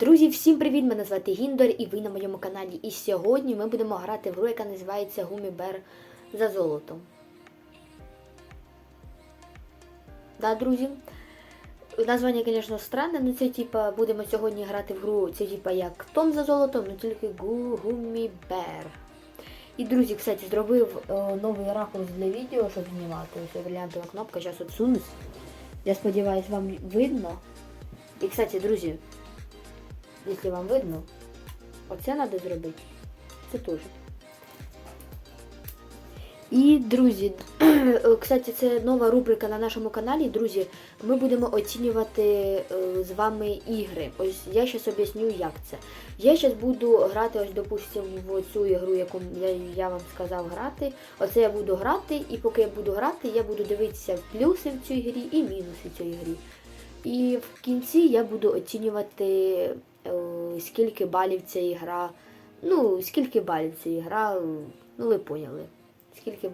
Друзі, всім привіт! Мене звати Гіндор і ви на моєму каналі. І сьогодні ми будемо грати в гру, яка називається Гумібер за золотом. Да, друзі. Названня, звісно, странне, але це типа будемо сьогодні грати в гру. Це типа як Том за золотом, але тільки Гу Гумібер. І друзі, кстати, зробив е, новий ракурс для відео, щоб знімати. Ось бриллиантова кнопка, зараз отсунусь. Я сподіваюся, вам видно. І, кстати, друзі, якщо вам видно, оце треба зробити. Це теж. І, друзі, кстати, це нова рубрика на нашому каналі. Друзі, ми будемо оцінювати е, з вами ігри. Ось я зараз об'ясню, як це. Я зараз буду грати, ось, допустимо, в цю ігру, яку я, я вам сказав грати. Оце я буду грати, і поки я буду грати, я буду дивитися плюси в цій грі і мінуси в цій грі. І в кінці я буду оцінювати, скільки балів ця ігра. Ну, скільки балів ця ігра, е, ну ви поняли. Скільки,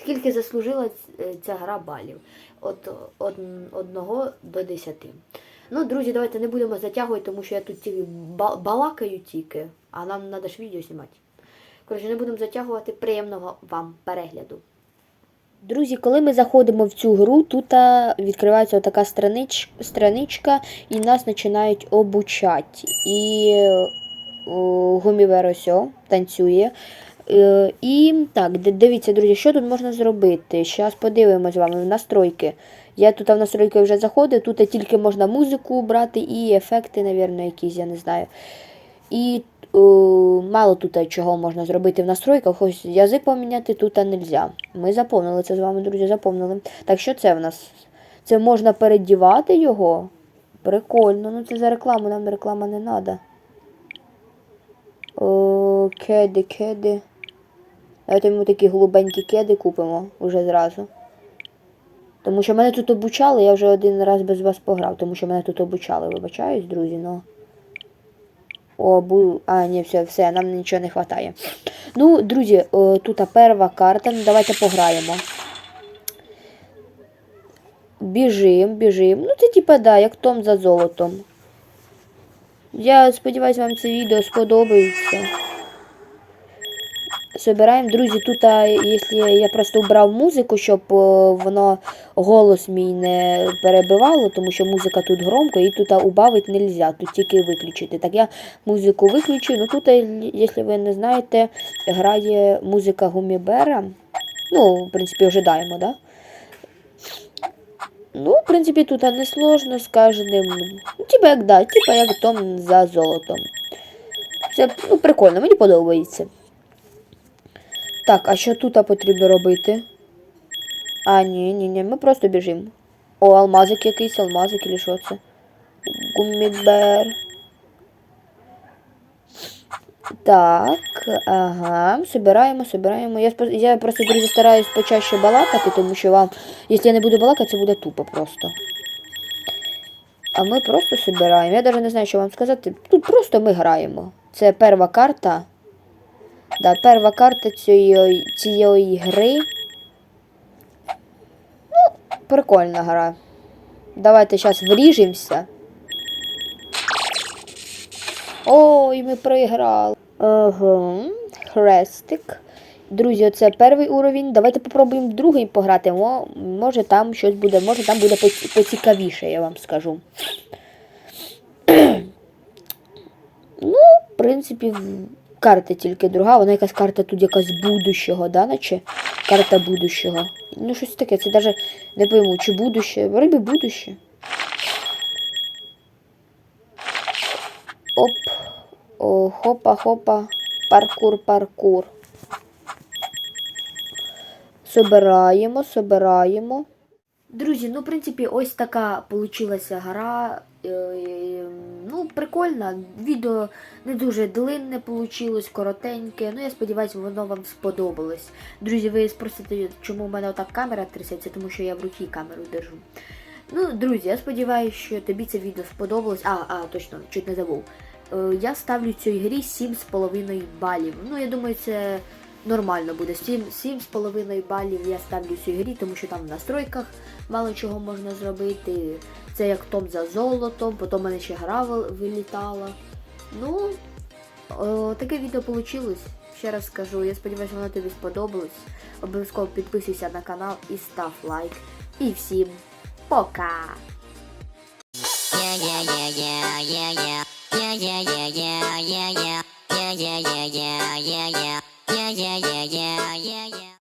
скільки заслужила е, ця гра балів? От, од, одного до 10. Ну, друзі, давайте не будемо затягувати, тому що я тут тільки балакаю тільки, а нам треба ж відео знімати. Коротше, не будемо затягувати. Приємного вам перегляду. Друзі, коли ми заходимо в цю гру, тут відкривається така странич, страничка і нас починають обучати. І о, Гумівер ось танцює. Е, І так, дивіться, друзі, що тут можна зробити? Зараз подивимось з вами в настройки. Я тут в настройки вже заходив, тут тільки можна музику брати і ефекти, мабуть, якісь, я не знаю. І е, мало тут чого можна зробити в настройках. Ось язик поміняти тут не можна. Ми заповнили це з вами, друзі, заповнили. Так, що це в нас? Це можна передівати його. Прикольно, ну це за рекламу, нам реклама не треба. О, кеди, кеди. Давайте йому такі голубенькі кеди купимо уже зразу. Тому що мене тут обучали, я вже один раз без вас пограв, тому що мене тут обучали, вибачаюсь, друзі, ну. О, бу... А, ні, все, все, нам нічого не вистачає. Ну, друзі, о, тут перша карта, ну давайте пограємо. Біжим, біжим. Ну, це типа, да, як Том за золотом. Я сподіваюся, вам це відео сподобається. Собираємо, друзі, тут, якщо я просто вбрав музику, щоб воно голос мій не перебивало, тому що музика тут громко, і тут убавити не можна, тут тільки виключити. Так я музику виключу. Ну тут, якщо ви не знаєте, грає музика Гумібера. Ну, в принципі, ожидаємо, да? Ну, в принципі, тут не сложно з кожним. Типа як да, типа як Том за золотом. Це ну, прикольно, мені подобається. Так, а що тут потрібно робити? А, ні, ні, ні, ми просто біжимо. О, алмазик якийсь, алмазик чи що це? Гуммібер. Так, ага, собираємо, собираємо. Я, я просто, друзі, стараюсь почаще балакати, тому що вам, якщо я не буду балакати, це буде тупо просто. А ми просто собираємо. Я навіть не знаю, що вам сказати. Тут просто ми граємо. Це перша карта. Да, перша карта цієї, цієї гри. Ну, прикольна гра. Давайте зараз вріжемося. Ой, ми проіграли. Ага, хрестик. Друзі, це перший уровень. Давайте попробуємо другий пограти. О, може там щось буде, може там буде поцікавіше, я вам скажу. ну, в принципі, карта тільки друга, вона якась карта тут якась будущого, да, наче карта будущого. Ну, щось таке, це навіть не пойму, чи будуще. Вроді будуще. Оп. О, хопа, хопа. Паркур, паркур. Собираємо, собираємо. Друзі, ну, в принципі, ось така получилася гра. Е, Ну, прикольна. Відео не дуже длинне получилось, коротеньке. Ну, я сподіваюся, воно вам сподобалось. Друзі, ви спросите, чому в мене отак камера трясеться, тому що я в руці камеру держу. Ну, друзі, я сподіваюся, що тобі це відео сподобалось. А, а, точно, чуть не забув. Е, Я ставлю цій грі 7,5 балів. Ну, я думаю, це нормально буде. 7, 7,5 балів я ставлю цій грі, тому що там в настройках мало чого можна зробити. Це як топ за золотом, потім в мене ще гра вил- вилітала. Ну, о, таке відео вийшло. Ще раз скажу, я сподіваюся, воно тобі сподобалось. Обов'язково підписуйся на канал і став лайк. І всім пока! Yeah, yeah, yeah. Yeah, yeah, yeah, yeah, yeah, yeah. Yeah, yeah, yeah, yeah, yeah, yeah.